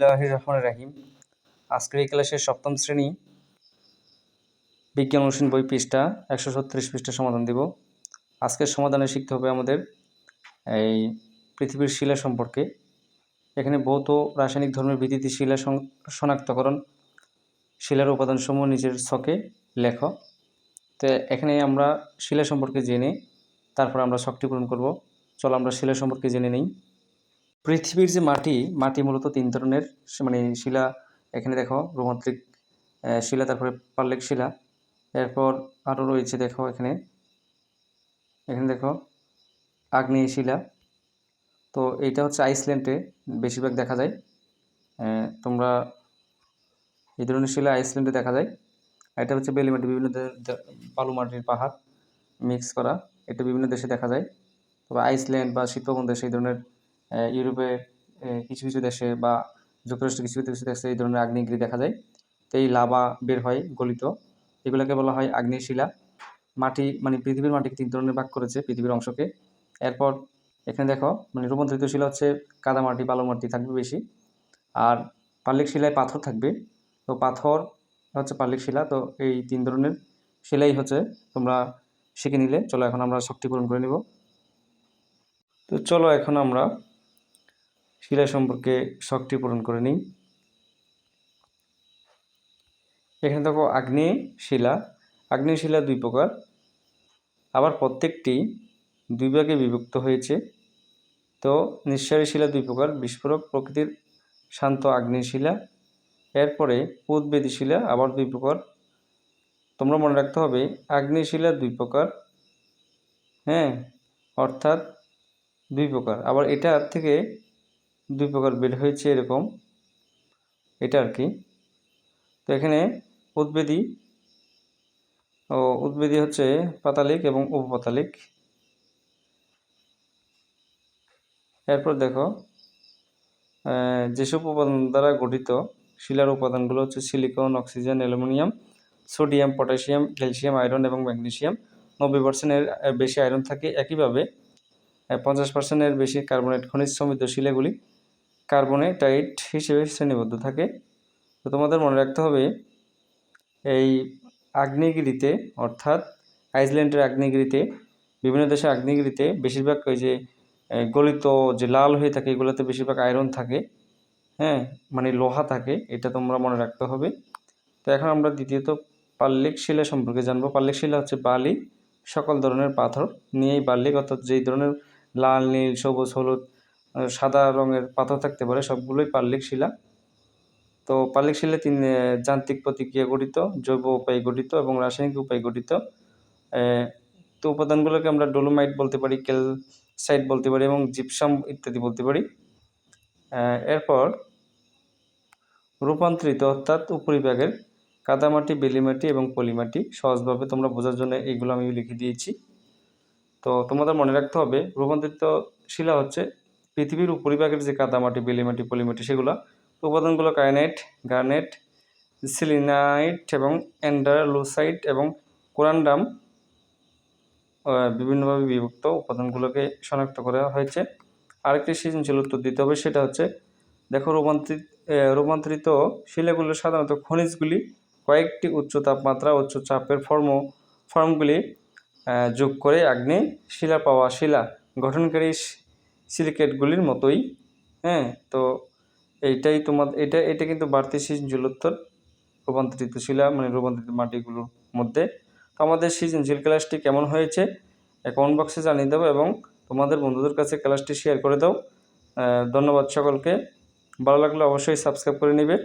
রহমানির রাহিম। আজকের এই ক্লাসের সপ্তম শ্রেণি বিজ্ঞান অনুশীলন বই পৃষ্ঠা একশো ছত্রিশ পৃষ্ঠা সমাধান দিব। আজকের সমাধানে শিখতে হবে আমাদের এই পৃথিবীর শিলা সম্পর্কে। এখানে ভৌত রাসায়নিক ধর্মের ভিত্তিতে শিলা শনাক্তকরণ, শিলার উপাদানসমূহ নিজের ছকে লেখ। তো এখানে আমরা শিলা সম্পর্কে জেনে তারপর আমরা শক্তি পূরণ করব। চলো আমরা শিলা সম্পর্কে জেনে নিই। পৃথিবীর যে মাটি মাটি মূলত তিন ধরনের মানে শিলা, এখানে দেখো রোমান্ত্রিক শিলা, তারপরে পাল্লেক শিলা, এরপর আরও রয়েছে দেখো এখানে এখানে দেখো আগ্নেয় শিলা, তো এইটা হচ্ছে আইসল্যান্ডে বেশিরভাগ দেখা যায় তোমরা এই ধরনের শিলা আইসল্যান্ডে দেখা যায় এটা হচ্ছে বেলি মাটি বিভিন্ন বালু মাটির পাহাড় মিক্স করা, এটা বিভিন্ন দেশে দেখা যায়, তবে আইসল্যান্ড বা শীতপ্রবণ দেশে এই ধরনের ইউরোপে কিছু কিছু দেশে বা যুক্তরাষ্ট্রের কিছু কিছু দেশে এই ধরনের আগ্নেয়গিরি দেখা যায়। তো এই লাভা বের হয় গলিত। এগুলোকে বলা হয় আগ্নেয় শিলা মাটি মানে পৃথিবীর মাটিকে তিন ধরনের ভাগ করেছে পৃথিবীর অংশকে। এরপর এখানে দেখো মানে রূপান্তরিত শিলা হচ্ছে কাদা মাটি বালু মাটি থাকবে বেশি। আর পাল্লিক শিলায় পাথর থাকবে। তো পাথর হচ্ছে পাল্লিক শিলা। তো এই তিন ধরনের শিলাই হচ্ছে, তোমরা শিখে নিলে। চলো এখন আমরা শক্তি পূরণ করে নিব। তো চলো এখন আমরা শিলা সম্পর্কে শক্তি পূরণ করে নিই। এখানে দেখো আগ্নেয় শিলা। আগ্নেয় শিলা দুই প্রকার। আবার প্রত্যেকটি দুই ভাগে বিভক্ত হয়েছে। তো নিঃসারী শিলা দুই প্রকার, বিস্ফোরক প্রকৃতির শান্ত আগ্নেয় শিলা। এরপরে উদ্বেদী শিলা আবার দুই প্রকার। তোমরা মনে রাখতে হবে, আগ্নেয় শিলা দুই প্রকার হ্যাঁ অর্থাৎ দুই প্রকার। আবার এটা থেকে দুই প্রকার বের হয়েছে এরকম। এটা আর কি। তো এখানে উদ্বেদী ও উদ্বেদী হচ্ছে পাতালিক এবং উপপাতালিক। এরপর দেখো যেসব উপাদান দ্বারা গঠিত, শিলার উপাদানগুলো হচ্ছে silicon, oxygen, aluminium, sodium, potassium, calcium, iron এবং ম্যাগনেশিয়াম নব্বই পার্সেন্টের বেশি আয়রন থাকে। একইভাবে পঞ্চাশ পার্সেন্টের বেশি কার্বনেট খনিজ সমৃদ্ধ শিলাগুলি কার্বনেটাইট হিসেবে শ্রেণীবদ্ধ থাকে। তো তোমাদের মনে রাখতে হবে, এই আগ্নেয়গিরিতে, অর্থাৎ আইসল্যান্ডের আগ্নেয়গিরিতে, বিভিন্ন দেশের আগ্নেয়গিরিতে বেশিরভাগ ওই যে গলিত যে লাল হয়ে থাকে, এগুলোতে বেশিরভাগ আয়রন থাকে। হ্যাঁ মানে লোহা থাকে, এটা তোমরা মনে রাখতে হবে। তো এখন আমরা দ্বিতীয়ত পাল্লিক শিলা সম্পর্কে জানব। পাল্লিক শিলা হচ্ছে বালি, সকল ধরনের পাথর নিয়েই বাল্লিক, অর্থাৎ যেই ধরনের লাল, নীল, সবুজ, হলুদ সাদা রঙের পাথর থাকতে পারে, সবগুলোই পার্লিক শিলা। তো পার্লিক শিলা তিন যান্ত্রিক প্রতিক্রিয়া গঠিত, জৈব উপায় গঠিত এবং রাসায়নিক উপায় গঠিত। তো উপাদানগুলোকে আমরা ডোলোমাইট বলতে পারি, ক্যালসাইট বলতে পারি এবং জিপসাম ইত্যাদি বলতে পারি। এরপর রূপান্তরিত অর্থাৎ উপরিভাগের কাদামাটি, বেলিমাটি এবং পলিমাটি। সহজভাবে তোমরা বোঝার জন্য এইগুলো আমি লিখে দিয়েছি। তো তোমাদের মনে রাখতে হবে, রূপান্তরিত শিলা হচ্ছে পৃথিবীর উপরিভাগের যে কাদামাটি, বেলিমাটি, পলিমাটি সেগুলো, উপাদানগুলো কাইনাইট গার্নেট, সিলিনাইট এবং অ্যান্ডারলোসাইট এবং কোরান্ডাম বিভিন্নভাবে বিভক্ত উপাদানগুলোকে শনাক্ত করা হয়েছে। আরেকটি সৃজনশীল উত্তর দিতে হবে সেটা হচ্ছে, দেখো রূপান্তরিত রূপান্তরিত শিলাগুলো সাধারণত খনিজগুলি কয়েকটি উচ্চ তাপমাত্রা, উচ্চ চাপের ফর্ম, ফর্মগুলি যোগ করে আগ্নেয় শিলা পাওয়া শিলা গঠনকারী সিলিকেটগুলির মতোই হ্যাঁ? তো এইটাই তোমার, এটা এটা কিন্তু বাড়তি সৃজনশীলোত্তর রূপান্তরিত শিলা মানে রূপান্তরিত মাটিগুলোর মধ্যে। তো আমাদের সৃজনশীল ক্লাসটি কেমন হয়েছে? কমেন্ট বক্সে জানিয়ে দেবো এবং তোমাদের বন্ধুদের কাছে ক্লাসটি শেয়ার করে দাও। ধন্যবাদ সকলকে। ভালো লাগলে অবশ্যই সাবস্ক্রাইব করে নেবে।